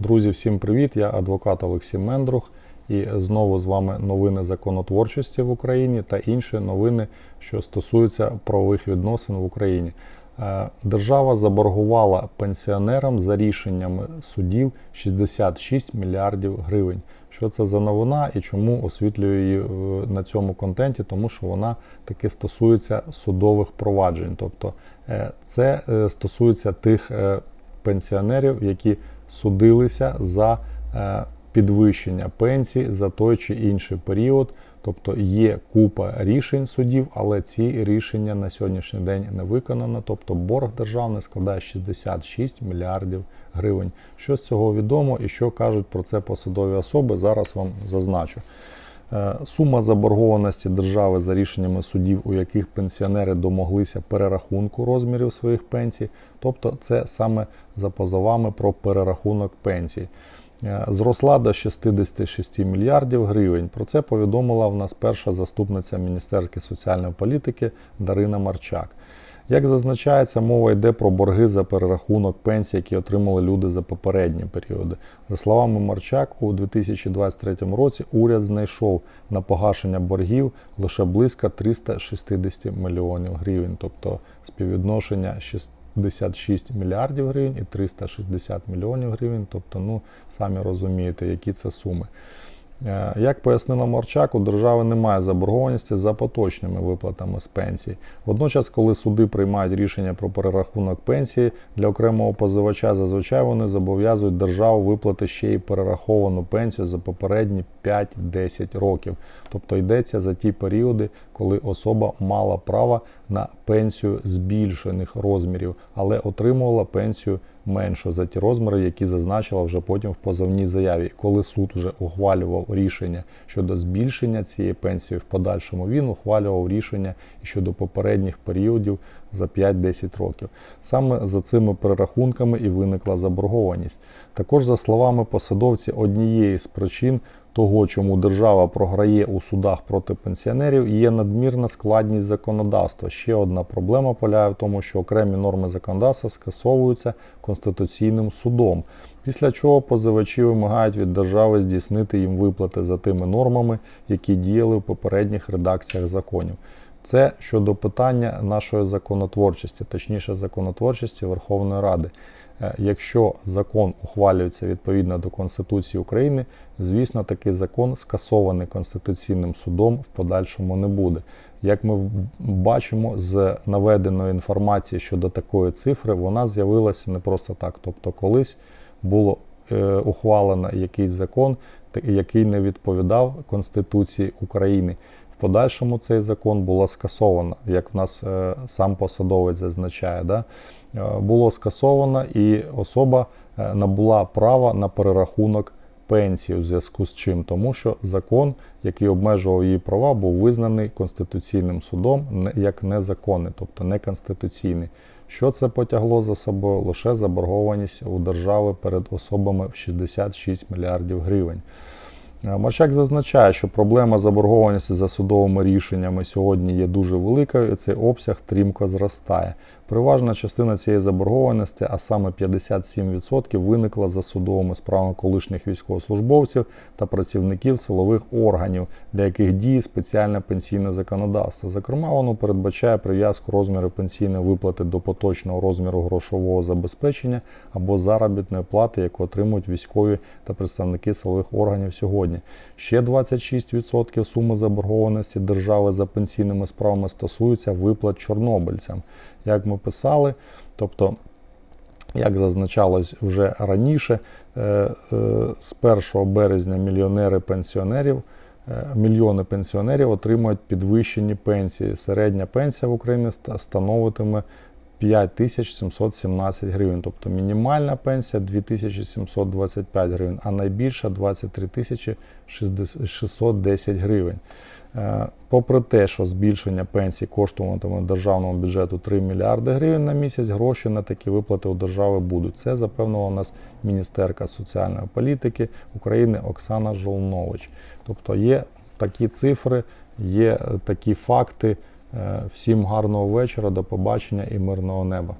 Друзі, всім привіт! Я адвокат Олексій Мендрух. І знову з вами новини законотворчості в Україні та інші новини, що стосуються правових відносин в Україні. Е, Держава заборгувала пенсіонерам за рішеннями судів 66 мільярдів гривень. Що це за новина і чому освітлюю її е, на цьому контенті? Тому що вона таки стосується судових проваджень. Тобто е, це стосується тих пенсіонерів, які судилися за е, підвищення пенсій за той чи інший період. Тобто є купа рішень судів, але ці рішення на сьогоднішній день не виконано. Тобто борг державний складає 66 мільярдів гривень. Що з цього відомо і що кажуть про це посадові особи, зараз вам зазначу. Е, Сума заборгованості держави за рішеннями судів, у яких пенсіонери домоглися перерахунку розмірів своїх пенсій, тобто це саме за позовами про перерахунок пенсій, е, зросла до 66 мільярдів гривень. Про це повідомила в нас перша заступниця Міністерства соціальної політики Дарина Марчак. Як зазначається, мова йде про борги за перерахунок пенсій, які отримали люди за попередні періоди. За словами Марчак, у 2023 році уряд знайшов на погашення боргів лише близько 360 мільйонів гривень, тобто співвідношення 66 мільярдів гривень і 360 мільйонів гривень. Тобто, ну самі розумієте, які це суми. Е, Як пояснила Марчак, у держави немає заборгованості за поточними виплатами з пенсій. Водночас, коли суди приймають рішення про перерахунок пенсії для окремого позивача, зазвичай вони зобов'язують державу виплати ще й перераховану пенсію за попередні 5-10 років. Тобто йдеться за ті періоди, коли особа мала право на пенсію збільшених розмірів, але отримувала пенсію меншу за ті розміри, які зазначила вже потім в позовній заяві. Коли суд вже ухвалював рішення щодо збільшення цієї пенсії, в подальшому він ухвалював рішення щодо попередніх періодів за 5-10 років. Саме за цими перерахунками і виникла заборгованість. Також, за словами посадовці, однієї з причин того, чому держава програє у судах проти пенсіонерів, є надмірна складність законодавства. Ще одна проблема полягає в тому, що окремі норми законодавства скасовуються Конституційним судом, після чого позивачі вимагають від держави здійснити їм виплати за тими нормами, які діяли в попередніх редакціях законів. Це щодо питання нашої законотворчості, точніше законотворчості Верховної Ради. Е, Якщо закон ухвалюється відповідно до Конституції України, звісно, такий закон скасований Конституційним судом в подальшому не буде. Як ми бачимо з наведеної інформації щодо такої цифри, вона з'явилася не просто так. Тобто, колись було е, ухвалено якийсь закон, який не відповідав Конституції України. Подальшому цей закон було скасовано, як в нас е, сам посадовець зазначає. Да? Е, було скасовано, і особа е, набула права на перерахунок пенсії у зв'язку з чим, тому що закон, який обмежував її права, був визнаний Конституційним судом як незаконний, тобто неконституційний. Що це потягло за собою? Лише заборгованість у держави перед особами в 66 мільярдів гривень. Е, Марчак зазначає, що проблема заборгованості за судовими рішеннями сьогодні є дуже великою, і цей обсяг стрімко зростає. Переважна частина цієї заборгованості, а саме 57%, виникла за судовими справами колишніх військовослужбовців та працівників силових органів, для яких діє спеціальне пенсійне законодавство. Зокрема, воно передбачає прив'язку розміру пенсійної виплати до поточного розміру грошового забезпечення або заробітної плати, яку отримують військові та представники силових органів сьогодні. Ще 26% суми заборгованості держави за пенсійними справами стосуються виплат чорнобильцям. Як ми писали, тобто як зазначалось вже раніше, е, е, з 1 березня мільйонери пенсіонерів, е, мільйони пенсіонерів отримують підвищені пенсії. Середня пенсія в Україні становитиме 5717 гривень, тобто мінімальна пенсія 2725 гривень, а найбільша 23 610 гривень. Е, Попри те, що збільшення пенсій коштуватиме державному бюджету 3 мільярди гривень на місяць, гроші на такі виплати у держави будуть. Це запевнила нас міністерка соціальної політики України Оксана Жолнович. Тобто є такі цифри, є такі факти. Е, Всім гарного вечора, до побачення і мирного неба.